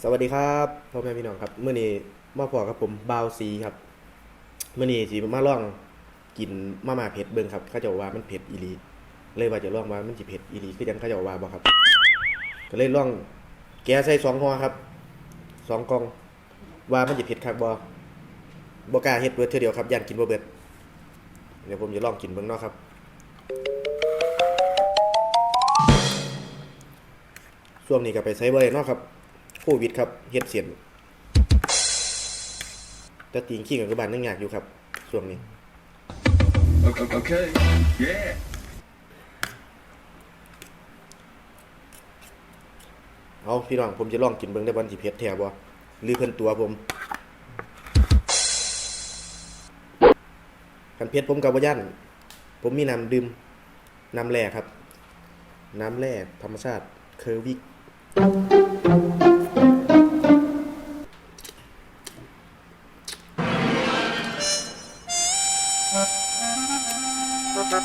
สวัสดีครับพ่อแม่พี่น้องครับเมื่อนี้มาพอกับผมบาวซีครับเมื่อนี้สิมาลองกินมาม่าเผ็ดเบิ่งครับเขาเจะว่ามันเผ็ดอีหลีเลยว่าจะลองว่ามันสิเผ็ดอีหลีคือจังเขาเจะว่าบ่ครับ ก็เลยลอง แกใส่สองห่อครับสองกล่อง ว่ามันสิเผ็ดคักบ่บ่กล้าเฮ็ดเบิดเทื่อเดียวครับย่านกินบ่เบิดเดี๋ยวผมจะลองกินเบิ่งเนาะครับช่วงนี้ก็ไปไซเบอร์เนาะครับ โควิดครับเฮ็ดเสียนแต่ตีนขี้กับกบานยังอยากอยู่ครับช่วงนี้ Okay. okay. Yeah. เอาพี่น้องผมจะลองกินเบิ่งได้วันที่เผ็ดแท้บ่หรือเพิ่นตัวผมคันเผ็ดผมกับบ่ยันผมมีน้ำดื่มน้ำแร่ครับ น้ำแร่ธรรมชาติเคอร์วิก ผ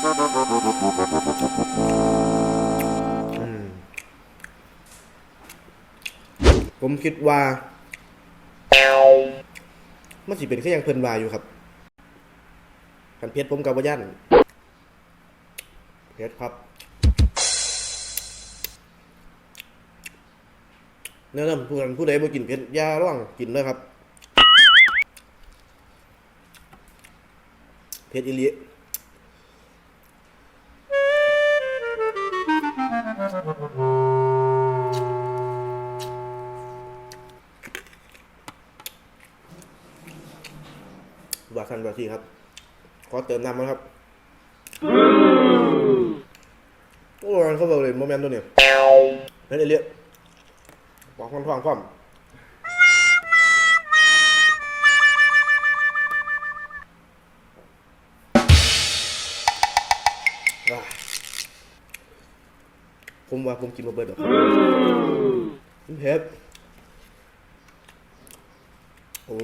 มคิดว่ามันสิเป็นแค่ยังเพิ่นวาอยู่ครับคันเพชรผมกับว่ายันเพชรครับแนะนำผู้นั้นผู้ใดบ่กินเพชรยาร่องกินเลยครับเพชรอิลิ วาซันวาซีครับ ขอเติมน้ำมาครับโอ้ยเขาบอกเลยโมเมนต์ตัวนี้เพชรอิลิวางควันทองความอ่าผมว่าผมกินมาเบิดดอกมันเผ็ดโอ้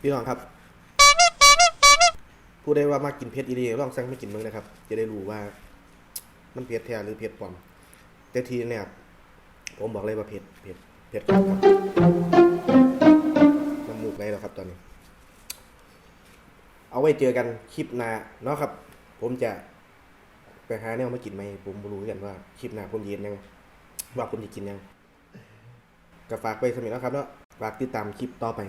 พี่น้องครับ ผู้ใดว่ามากินเผ็ดอีดีลองสั่งไม่กินมืองนะครับ จะได้รู้ว่า มันเผ็ดแท้หรือเผ็ดปลอมแต่ทีเนี่ยผมบอกเลยว่าเผ็ดเผ็ดเผ็ดครับน้ำมูกไหลแล้วครับตอนนี้ เอาไว้เจอกันคลิปหน้าเนาะครับ ผมจะไปหาแนวมากินไหมผมรู้กันว่าคลิปหน้าผมเย็นยังว่าผมจะกินยังก็ฝากไปสมิธนะครับเนาะฝากติดตามคลิปต่อไป